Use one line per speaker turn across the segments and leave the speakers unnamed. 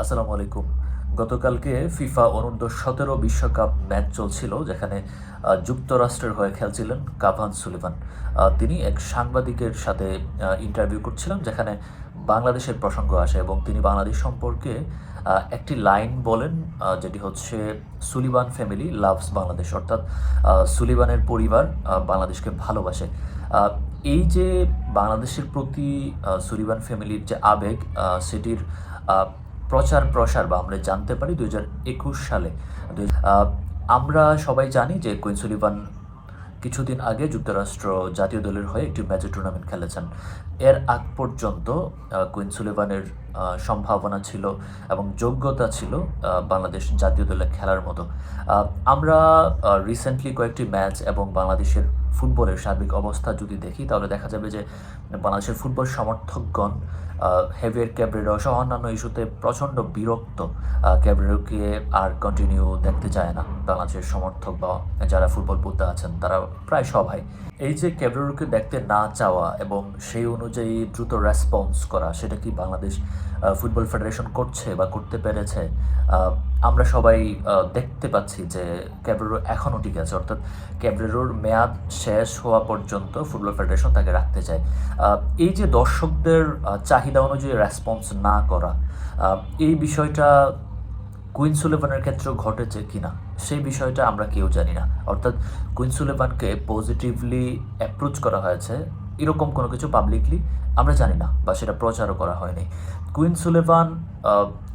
আসসালামু আলাইকুম। গতকালকে ফিফা অনূর্ধ্ব সতেরো বিশ্বকাপ ম্যাচ চলছিল, যেখানে যুক্তরাষ্ট্রের হয়ে খেলছিলেন কাভান সুলিভান। তিনি এক সাংবাদিকের সাথে ইন্টারভিউ করছিলেন যেখানে বাংলাদেশের প্রসঙ্গ আসে এবং তিনি বাংলাদেশ সম্পর্কে একটি লাইন বলেন যেটি হচ্ছে সুলিবান ফ্যামিলি লাভস বাংলাদেশ। অর্থাৎ সুলিবানের পরিবার বাংলাদেশকে ভালোবাসে। এই যে বাংলাদেশের প্রতি সুলিবান ফ্যামিলির যে আবেগ সেটির প্রচার প্রসার বা আমরা জানতে পারি দু হাজার একুশ সালে। আমরা সবাই জানি যে কুইন সুলিভান কিছুদিন আগে যুক্তরাষ্ট্র জাতীয় দলের হয়ে একটি ম্যাচের টুর্নামেন্ট খেলেছেন। এর আগ পর্যন্ত আহ, কুইন সুলিভানের সম্ভাবনা ছিল এবং যোগ্যতা ছিল বাংলাদেশ জাতীয় দলে খেলার মতো। আমরা রিসেন্টলি কয়েকটি ম্যাচ এবং বাংলাদেশের ফুটবলের সার্বিক অবস্থা যদি দেখি তাহলে দেখা যাবে যে বাংলাদেশের ফুটবল সমর্থকগণ হেভিয়ার ক্যাব্রেরো সহ অন্যান্য ইস্যুতে প্রচণ্ড বিরক্ত আহ, আর কন্টিনিউ দেখতে চায় না। বাংলাদেশের সমর্থক বা যারা ফুটবল বুদ্ধা আছেন, তারা প্রায় সবাই। এই যে ক্যাব্রেরোকে দেখতে না চাওয়া এবং সেই অনুযায়ী দ্রুত রেসপন্স করা, সেটা কি বাংলাদেশ ফুটবল ফেডারেশন করছে বা করতে পেরেছে? আমরা সবাই দেখতে পাচ্ছি যে ক্যাব্রেরো এখনও ঠিক আছে। অর্থাৎ ক্যাব্রেরোর মেয়াদ শেষ হওয়া পর্যন্ত ফুটবল ফেডারেশন তাকে রাখতে চায়। এই যে দর্শকদের চাহিদা অনুযায়ী রেসপন্স না করা এই বিষয়টা কুইন সুলেভানের ক্ষেত্রেও ঘটেছে কিনা, সেই বিষয়টা আমরা কেউ জানি না। অর্থাৎ কুইন সুলেভানকে পজিটিভলি অ্যাপ্রোচ করা হয়েছে, এরকম কোনো কিছু পাবলিকলি আমরা জানি না বা সেটা প্রচারও করা হয়নি। কুইন সুলেভান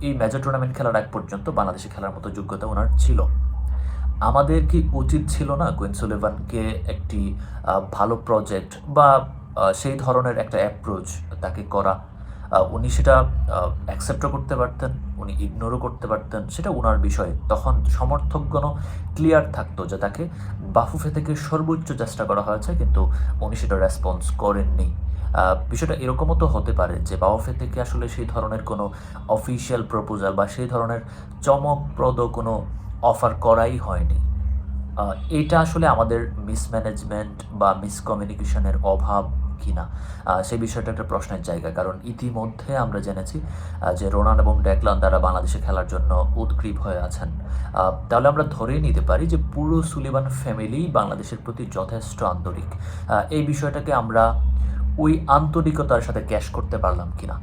এই মেজর টুর্নামেন্ট খেলার আগ পর্যন্ত বাংলাদেশে খেলার মতো যোগ্যতা ওনার ছিল। আমাদের কি উচিত ছিল না কুইন সুলেভানকে একটি ভালো প্রজেক্ট বা সেই ধরনের একটা অ্যাপ্রোচ তাকে করা? উনি সেটা অ্যাকসেপ্টও করতে পারতেন, উনি ইগনোরও করতে পারতেন, সেটা ওনার বিষয়। তখন সমর্থকগণও ক্লিয়ার থাকতো যে তাকে বাফুফে থেকে সর্বোচ্চ চেষ্টা করা হয়েছে, কিন্তু উনি সেটা রেসপন্স করেননি। বিষয়টা এরকমও তো হতে পারে যে বাওফে থেকে আসলে সেই ধরনের কোনো অফিসিয়াল প্রপোজাল বা সেই ধরনের চমকপ্রদ কোনো অফার করাই হয়নি। এটা আসলে আমাদের মিসম্যানেজমেন্ট বা মিসকমিউনিকেশনের অভাব কিনা। না সেই বিষয়টা একটা প্রশ্নের জায়গা। কারণ ইতিমধ্যে আমরা জেনেছি যে রোনান এবং ডেকলান তারা বাংলাদেশে খেলার জন্য উদ্গ্রীব হয়ে আছেন। তাহলে আমরা ধরেই নিতে পারি যে পুরো সুলিবান ফ্যামিলি বাংলাদেশের প্রতি যথেষ্ট আন্তরিক। এই বিষয়টাকে আমরা ওই আন্তরিকতার সাথে ক্যাশ করতে পারলাম কিনা।